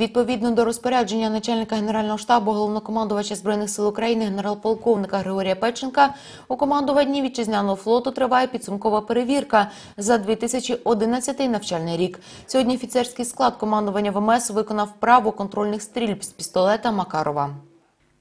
Відповідно до розпорядження начальника генерального штабу головнокомандувача збройних сил України генерал-полковника Григорія Печенка у командуванні вітчизняного флоту триває підсумкова перевірка за 2011 навчальний рік. Сьогодні офіцерський склад командування ВМС виконав право контрольних стрільб з пістолета Макарова.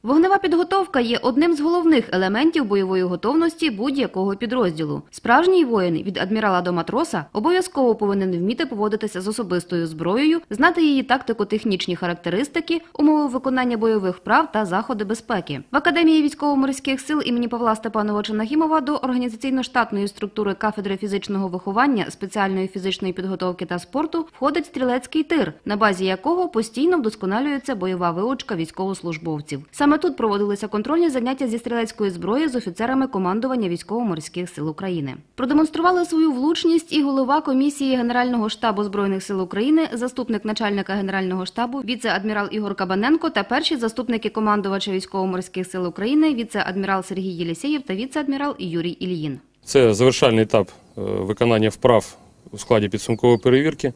Вогнева підготовка є одним з головних елементів бойової готовності будь-якого підрозділу. Справжній воїн від адмірала до матроса обов'язково повинен вміти поводитися з особистою зброєю, знати її тактико-технічні характеристики, умови виконання бойових вправ та заходи безпеки. В Академії військово-морських сил імені Павла Степановича Нахімова до організаційно-штатної структури кафедри фізичного виховання, спеціальної фізичної підготовки та спорту входить стрілецький тир, на базі якого постійно вдосконалюється бойова вилучка військовослужбовців. Саме тут проводилися контрольні заняття зі стрілецької зброї з офіцерами командування військово-морських сил України. Продемонстрували свою влучність і голова комісії Генерального штабу збройних сил України, заступник начальника Генерального штабу, віце-адмірал Ігор Кабаненко та перші заступники командувача військово-морських сил України, віце-адмірал Сергій Єлісєєв та віце-адмірал Юрій Ільїн. Це завершальний етап е, виконання вправ у складі підсумкової перевірки.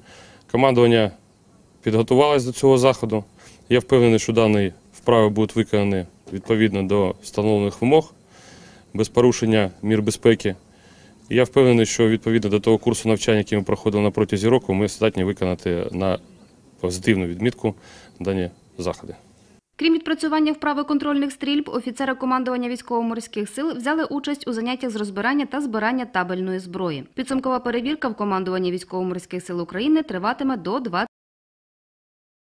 Командування підготувалось до цього заходу. Я впевнений, що дані вправи будуть виконані відповідно до встановлених вимог, без порушення мір безпеки. Я впевнений, що відповідно до того курсу навчання, який ми проходили на протязі року, ми здатні виконати на позитивну відмітку дані заходи. Крім відпрацювання вправи контрольних стрільб, офіцери командування військово-морських сил взяли участь у заняттях з розбирання та збирання табельної зброї. Підсумкова перевірка в командуванні військово-морських сил України триватиме до